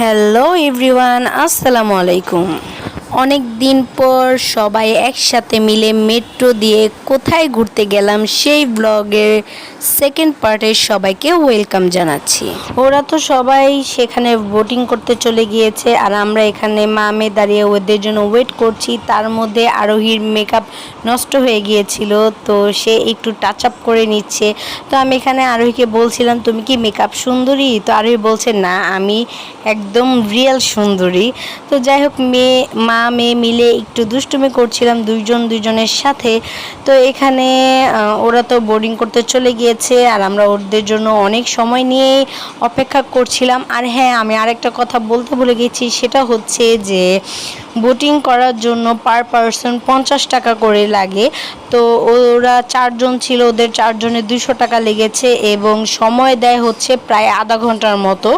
Hello everyone আসসালামু আলাইকুম অনেক দিন পর সবাই একসাথে মিলে মেট্রো দিয়ে কোথায় ঘুরতে গেলাম সেই ব্লগের সেকেন্ড পার্টে সবাইকে ওয়েলকাম জানাচ্ছি। ওরা তো সবাই সেখানে বোটিং করতে চলে গিয়েছে আর আমরা এখানে মামে দাঁড়িয়ে ওদের জন্য ওয়েট করছি। তার মধ্যে আরোহীর মেকআপ নষ্ট হয়ে গিয়েছিল, তো সে একটু টাচ আপ করে নিচ্ছে। তো আমি এখানে আরোহীকে বলছিলাম, তুমি কি মেকআপ সুন্দরী? তো আরোহী বলছে, না, আমি একদম রিয়েল সুন্দরী। তো যাই হোক, মেয়ে, মা, মেয়ে মিলে একটু দুষ্টুমি করছিলাম দুইজন দুইজনের সাথে। তো এখানে ওরা তো বোর্ডিং করতে চলে গিয়েছে আর আমরা ওদের জন্য অনেক সময় নিয়ে অপেক্ষা করছিলাম। আর হ্যাঁ আমি আরেকটা কথা বলতে ভুলে গেছি, সেটা হচ্ছে যে বোটিং করার জন্য পার পারসন পঞ্চাশ টাকা করে লাগে। তো ওরা চারজন ছিল, ওদের চারজনের দুশো টাকা লেগেছে এবং সময় দেয় হচ্ছে প্রায় আধা ঘণ্টার মতো।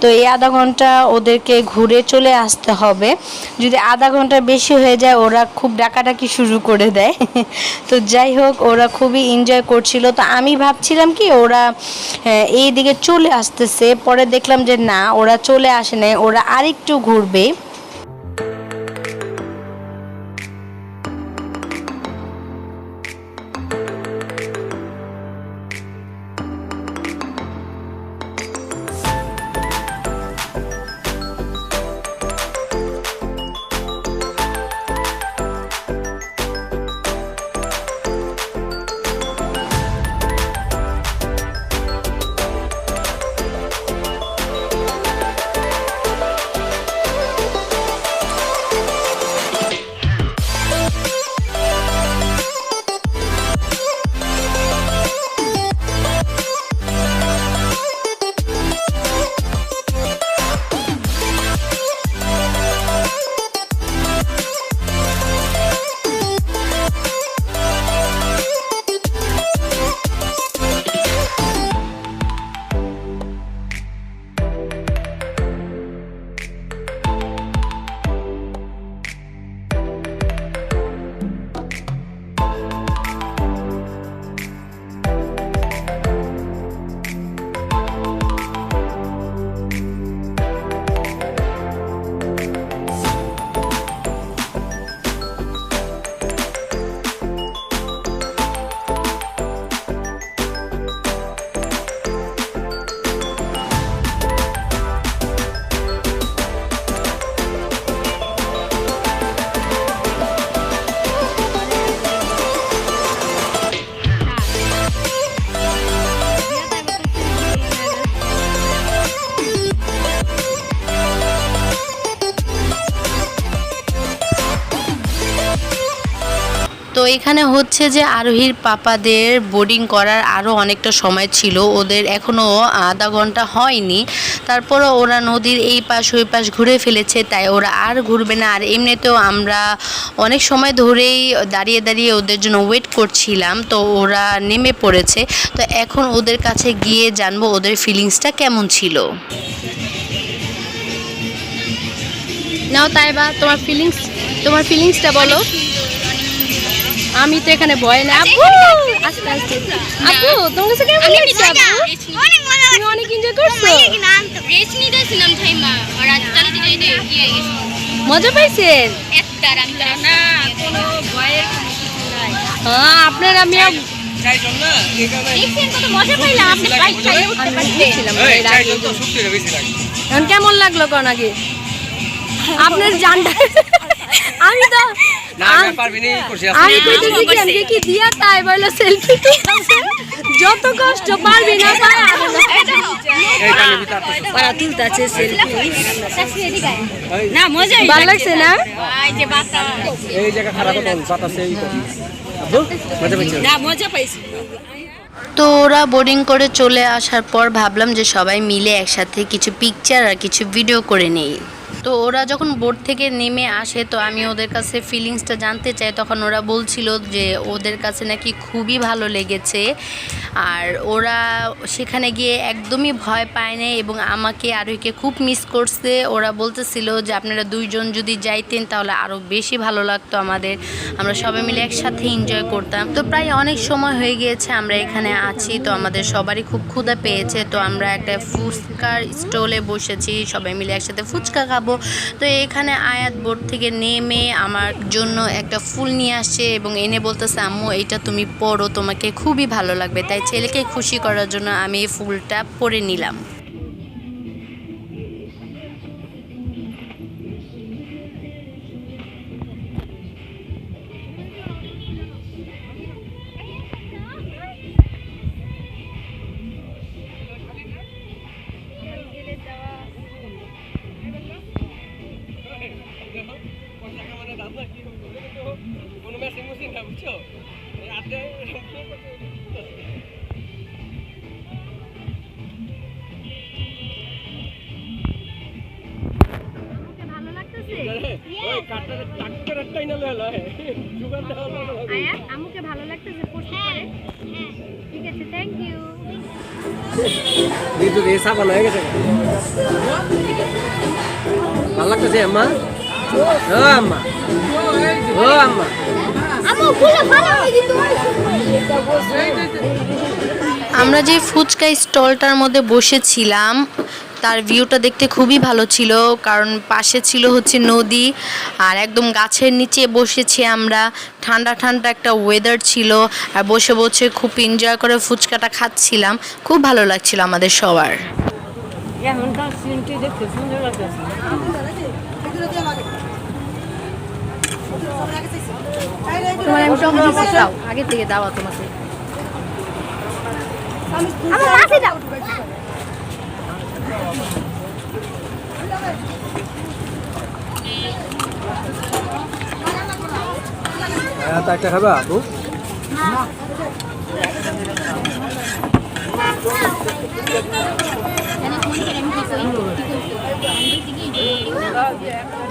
তো এই আধা ঘণ্টা ওদেরকে ঘুরে চলে আসতে হবে। যদি আধা ঘণ্টা বেশি হয়ে যায়, ওরা খুব ডাকাডাকি শুরু করে দেয়। তো যাই হোক, ওরা খুবই এনজয় করছিল। তো আমি ভাবছিলাম কি ওরা হ্যাঁ, এই দিকে চলে আসতেছে পরে দেখলাম যে না ওরা চলে আসে নাই ওরা আরেকটু ঘুরবে। তো এখানে হচ্ছে যে আরোহীর পাপাদের বোর্ডিং করার আরও অনেকটা সময় ছিল। ওদের এখনও আধা ঘণ্টা হয়নি। তারপরও ওরা নদীর এই পাশ ওই পাশ ঘুরে ফেলেছে তাই ওরা আর ঘুরবে না। আর এমনিতেও আমরা অনেক সময় ধরেই দাঁড়িয়ে দাঁড়িয়ে ওদের জন্য ওয়েট করছিলাম তো ওরা নেমে পড়েছে। তো এখন ওদের কাছে গিয়ে জানব ওদের ফিলিংসটা কেমন ছিল। নাও তাইবা তোমার ফিলিংস তোমার ফিলিংসটা বলো। আমি তো এখানে ভয় না আপু আস্তে আস্তে আপু তোমার কাছে কেমন লাগছে আপু অনেক মজা তুমি অনেক এনজয় করছ নিতেছিলাম আর রাস্তার দিকে এই যে ইয়ে মজা পাইছেন একটা রাস্তা না কোনো ভয়ের হ্যাঁ আপনার আমি কেমন লাগল কোন আগে আপনার জানটা আমি তো আম- আমি কইতেছি কি আমি কি দিয়া তাই বলে সেলফি যত কষ্ট পারবি না পারা। পারা তুলতাছে সেলফি না মজা ভালো লাগছে না? এই যে বাতাস এই জায়গা খারাপ হতো বাতাসে এই করি আব্বু মজা পাইছো না মজা পাইছি। তো ওরা বোর্ডিং করে চলে আসার পর ভাবলাম যে সবাই মিলে একসাথে কিছু পিকচার আর কিছু ভিডিও করে নেই। তো ওরা যখন বোট থেকে নেমে আসে, তো আমি ওদের কাছে ফিলিংসটা জানতে চাই, তখন ওরা বলছিল যে ওদের কাছে নাকি খুবই ভালো লেগেছে। আর ওরা সেখানে গিয়ে একদমই ভয় পায় না এবং আমাকে আরোহীকে খুব মিস করছে। ওরা বলতেছিল যে, আপনারা দুইজন যদি যাইতেন তাহলে আরও বেশি ভালো লাগতো আমাদের। আমরা সবাই মিলে একসাথে এনজয় করতাম। তো প্রায় অনেক সময় হয়ে গিয়েছে, আমরা এখানে আছি, তো আমাদের সবারই খুব ক্ষুধা পেয়েছে। তো আমরা একটা ফুচকার স্টলে বসেছি, সবাই মিলে একসাথে ফুচকা খাব। তো এখানে আয়াত বোর্ড থেকে নেমে আমার জন্য একটা ফুল নিয়ে আসছে এবং এনে বলতেছে, আম্মু এটা তুমি পড়ো, তোমাকে খুবই ভালো লাগবে। তাই ছেলেকে খুশি করার জন্য আমি এই ফুলটা পরে নিলাম। আমুকে ভালো লাগতেছে পড়তে পারে ঠিক আছে থ্যাংক ইউ এই তো রে সাবান হয়ে গেছে ভালো লাগতেছে আম্মা ও আম্মা আমরা যে ফুচকা স্টলটার মধ্যে বসেছিলাম তার ভিউটা দেখতে খুবই ভালো ছিল কারণ পাশে ছিল হচ্ছে নদী আর একদম গাছের নিচে বসেছি আমরা। ঠান্ডা ঠান্ডা একটা ওয়েদার ছিল আর বসে বসে খুব এনজয় করে ফুচকাটা খাচ্ছিলাম। খুব ভালো লাগছিল আমাদের সবার এখনকার সিনটি দেখতে সুন্দর লাগতেছে তোমার আমি সব দিচ্ছি দাও আগে থেকে দাও তোমাকে। আমার মাসি দাও। হ্যাঁ তা একটা খাবা আপু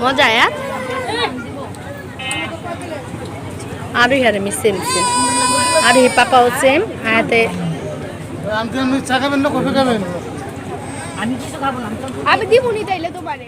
মজা আয়াত আরও হ্যাঁ আমি সেম সেম আর হি পাপাও সেম খাবেন আমি কিছু খাব না আমি দিব নি দিবনি তাইলে তোমারে।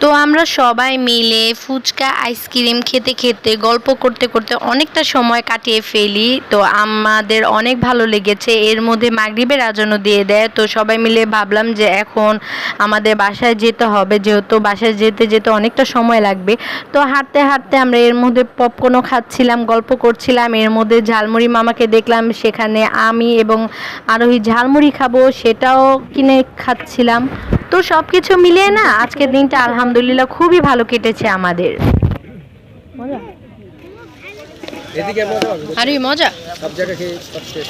তো আমরা সবাই মিলে ফুচকা, আইসক্রিম খেতে খেতে, গল্প করতে করতে অনেকটা সময় কাটিয়ে ফেলি। তো আমাদের অনেক ভালো লেগেছে। এর মধ্যে মাগরিবের আজানও দিয়ে দেয়। তো সবাই মিলে ভাবলাম যে এখন আমাদের বাসায় যেতে হবে। যেহেতু বাসায় যেতে যেতে অনেকটা সময় লাগবে। তো হাঁটতে হাঁটতে আমরা এর মধ্যে পপকর্নও খাচ্ছিলাম, গল্প করছিলাম। এর মধ্যে ঝালমুড়ি মামাকে দেখলাম। সেখানে আমি এবং আরোহী ঝালমুড়ি খাব সেটাও কিনে খাচ্ছিলাম। তো সব কিছু মিলিয়ে না আজকের দিনটা আলহামদুলিল্লাহ খুবই ভালো কেটেছে আমাদের। মজা? আরে মজা। সব জায়গায় খেয়ে সব শেষ?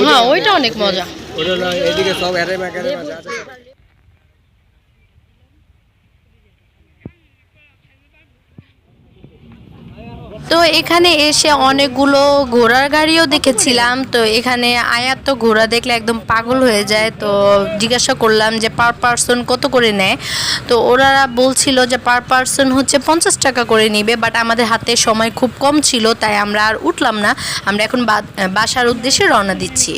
হ্যাঁ ওইটা অনেক মজা। ওটা এদিকে সব এরে ম্যাকারে আছে আছে তো এখানে এসে অনেকগুলো ঘোড়ার গাড়িও দেখেছিলাম। তো এখানে আয়াত তো ঘোড়া দেখলে একদম পাগল হয়ে যায়। তো জিজ্ঞাসা করলাম যে, পার পার্সন কত করে নেয়? তো ওরা বলছিল যে, পার পার্সন হচ্ছে পঞ্চাশ টাকা করে নিবে, বাট আমাদের হাতে সময় খুব কম ছিল, তাই আমরা আর উঠলাম না। আমরা এখন বাসার উদ্দেশ্যে রওনা দিচ্ছি।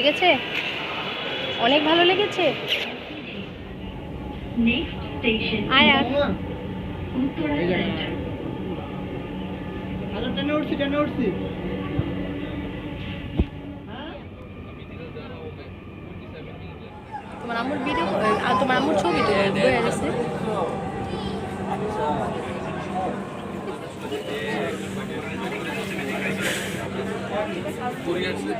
লেগেছে? অনেক ভালো লেগেছে? উঠছি তোমার আম্মুর ভিডিও আর তোমার আম্মুর ছবি তো বয়ে গেছে।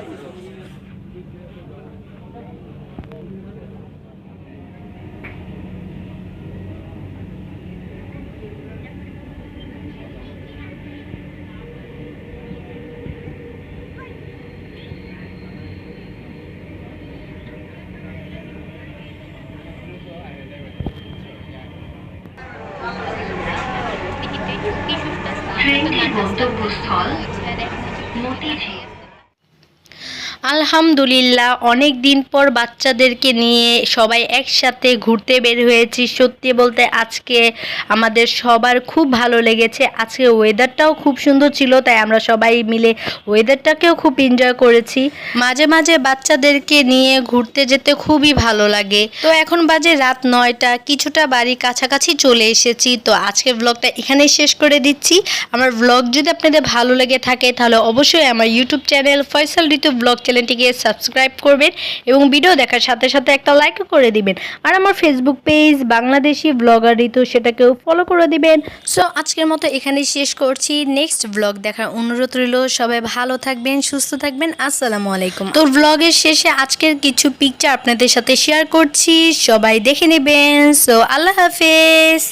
গন্তব্যস্থল মতিঝিল। আলহামদুলিল্লাহ, অনেক দিন পর বাচ্চাদেরকে নিয়ে সবাই একসাথে ঘুরতে বের হয়েছি। সত্যি বলতে আজকে আমাদের সবার খুব ভালো লেগেছে। আজকে ওয়েদারটাও খুব সুন্দর ছিল, তাই আমরা সবাই মিলে ওয়েদারটাকেও খুব এনজয় করেছি। মাঝে মাঝে বাচ্চাদেরকে নিয়ে ঘুরতে যেতে খুবই ভালো লাগে। তো এখন বাজে রাত নয়টা, কিছুটা বাড়ি কাছাকাছি চলে এসেছি। তো আজকের ব্লগটা এখানেই শেষ করে দিচ্ছি। আমার ব্লগ যদি আপনাদের ভালো লেগে থাকে, তাহলে অবশ্যই আমার YouTube channel Faisal Ritu blog চ্যানেলটিকে সাবস্ক্রাইব করবেন এবং ভিডিও দেখার সাথে সাথে একটা লাইকও করে দিবেন। আর আমার Facebook page Bangladeshi blogger Ritu, সেটাকেও ফলো করে দিবেন। সো আজকের মতো এখানেই শেষ করছি। নেক্সট ব্লগ দেখার অনুরোধ রইল। সবাই ভালো থাকবেন, সুস্থ থাকবেন। আসসালামু আলাইকুম। তো ব্লগের শেষে আজকের কিছু পিকচার আপনাদের সাথে শেয়ার করছি। সবাই দেখে নেবেন। সো আল্লাহ হাফেজ।